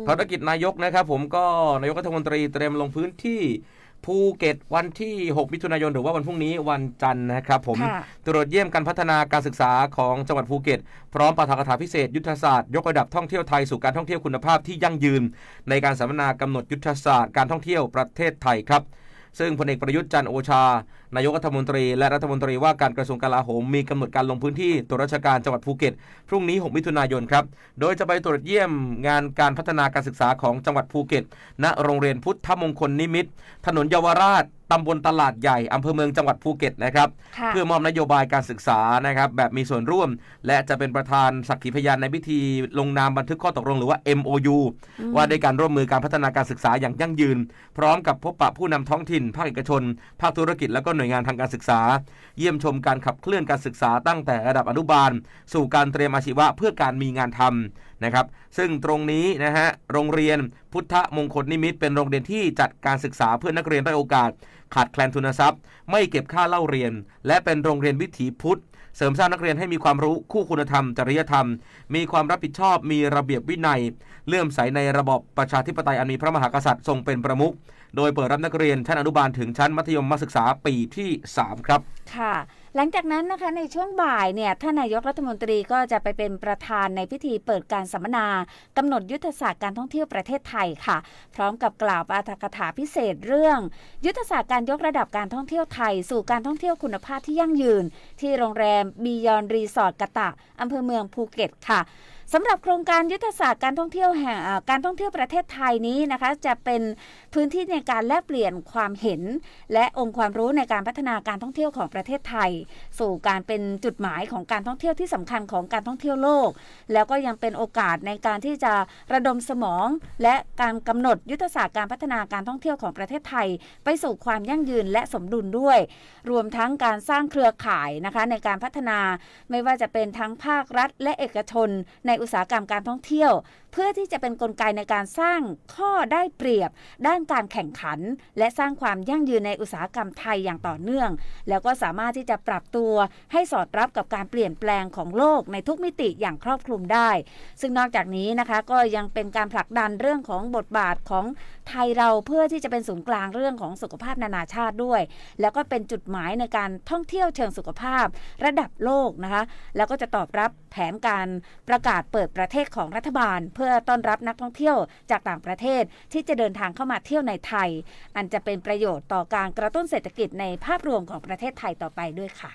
อืมภารกิจนายกนะครับ ผมก็นายกรัฐมนตรีเตรียมลงพื้นที่ภูเก็ตวันที่ 6 มิถุนายนหรือว่าวันพรุ่งนี้วันจันทร์นะครับผมค่ะตรวจเยี่ยมการพัฒนาการศึกษาของจังหวัดภูเก็ต พร้อมปาฐกถาพิเศษ ยุทธศาสตร์ยกระดับท่องเที่ยวไทยสู่การท่องเที่ยวคุณภาพที่ยั่งยืน ในการสัมมนากำหนดยุทธศาสตร์การท่องเที่ยวประเทศไทยครับ ซึ่งพลเอกประยุทธ์จันโอชา นายกรัฐมนตรีและรัฐมนตรีว่าการกระทรวงกลาโหมมีกำหนดการลงพื้นที่ตรวจราชการจังหวัดภูเก็ต พรุ่งนี้ 6 มิถุนายนครับ โดยจะไปตรวจเยี่ยมงานการพัฒนาการศึกษาของจังหวัดภูเก็ต ณ โรงเรียนพุทธมงคลนิมิตถนนเยาวราช ตำบลตลาดใหญ่อำเภอเมืองจังหวัดภูเก็ตนะครับค่ะเพื่อมอบนโยบายการศึกษานะครับ แบบมีส่วนร่วม และจะเป็นประธานสักขีพยานในพิธี ลงนามบันทึกข้อตกลงหรือว่า MOU ว่าด้วยการร่วมมือการพัฒนาการศึกษาอย่างยั่งยืน พร้อมกับพบปะผู้นำท้องถิ่น ภาคเอกชน ภาคธุรกิจและก็หน่วยงานทางการศึกษา เยี่ยมชมการขับเคลื่อนการศึกษาตั้งแต่ระดับอนุบาล สู่การเตรียมอาชีวะเพื่อการมีงานทำนะครับ ซึ่งตรงนี้นะฮะโรงเรียนพุทธมงคลนิมิตรเป็นโรงเรียนที่จัดการศึกษาเพื่อนักเรียนได้อยโอกาส ขาดแคลนทุนทรัพย์ ไม่เก็บค่าเล่าเรียน และเป็นโรงเรียนวิถีพุทธ เสริมสร้างนักเรียนให้มีความรู้คู่คุณธรรม จริยธรรม มีความรับผิดชอบ มีระเบียบวินัย เลื่อมใสในระบอบประชาธิปไตยอันมีพระมหากษัตริย์ทรงเป็นประมุข โดยเปิดรับนักเรียนชั้นอนุบาลถึงชั้นมัธยมศึกษาปีที่ 3 ครับ ค่ะหลังจากนั้นนะคะในช่วงบ่ายเนี่ยท่านนายกรัฐมนตรีก็จะไปเป็นประธานในพิธีเปิดการสัมมนากำหนดยุทธศาสตร์การท่องเที่ยวประเทศไทยค่ะ พร้อมกับกล่าวปาฐกถาพิเศษเรื่อง ยุทธศาสตร์การยกระดับการท่องเที่ยวไทย สู่การท่องเที่ยวคุณภาพที่ยั่งยืน ที่โรงแรมบียอนรีสอร์ทกะตะอำเภอเมืองภูเก็ตค่ะ สำหรับโครงการยุทธศาสตร์การท่องเที่ยวแห่งการท่องเที่ยวประเทศไทยนี้นะคะ จะเป็นพื้นที่ในการแลกเปลี่ยนความเห็น และองค์ความรู้ในการพัฒนาการท่องเที่ยวของประเทศไทย สู่การเป็นจุดหมายของการท่องเที่ยวที่สำคัญของการท่องเที่ยวโลก แล้วก็ยังเป็นโอกาสในการที่จะระดมสมอง และการกำหนดยุทธศาสตร์การพัฒนาการท่องเที่ยวของประเทศไทย ไปสู่ความยั่งยืนและสมดุลด้วย รวมทั้งการสร้างเครือข่ายนะคะในการพัฒนาไม่ว่าจะเป็นทั้งภาครัฐและเอกชนในอุตสาหกรรมการท่องเที่ยวเพื่อที่จะเป็นนกลไกในการสร้างข้อได้เปรียบ ด้านการแข่งขัน และสร้างความยั่งยืนในอุตสาหกรรมไทยอย่างต่อเนื่อง แล้วก็สามารถที่จะปรับตัวให้สอดรับกับการเปลี่ยนแปลงของโลกในทุกมิติอย่างครอบคลุมได้ ซึ่งนอกจากนี้นะคะก็ยังเป็นการผลักดันเรื่องของบทบาทของไทยเราเพื่อที่จะเป็นศูนย์กลางเรื่องของสุขภาพนานาชาติด้วย แล้วก็เป็นจุดหมายในการท่องเที่ยวเชิงสุขภาพ ระดับโลกนะคะแล้วก็จะตอบรับแผนการประกาศเปิดประเทศของรัฐบาลเพื่อต้อนรับนักท่องเที่ยวจากต่างประเทศที่จะเดินทางเข้ามาเที่ยวในไทย อันจะเป็นประโยชน์ต่อการกระตุ้นเศรษฐกิจในภาพรวมของประเทศไทยต่อไปด้วยค่ะ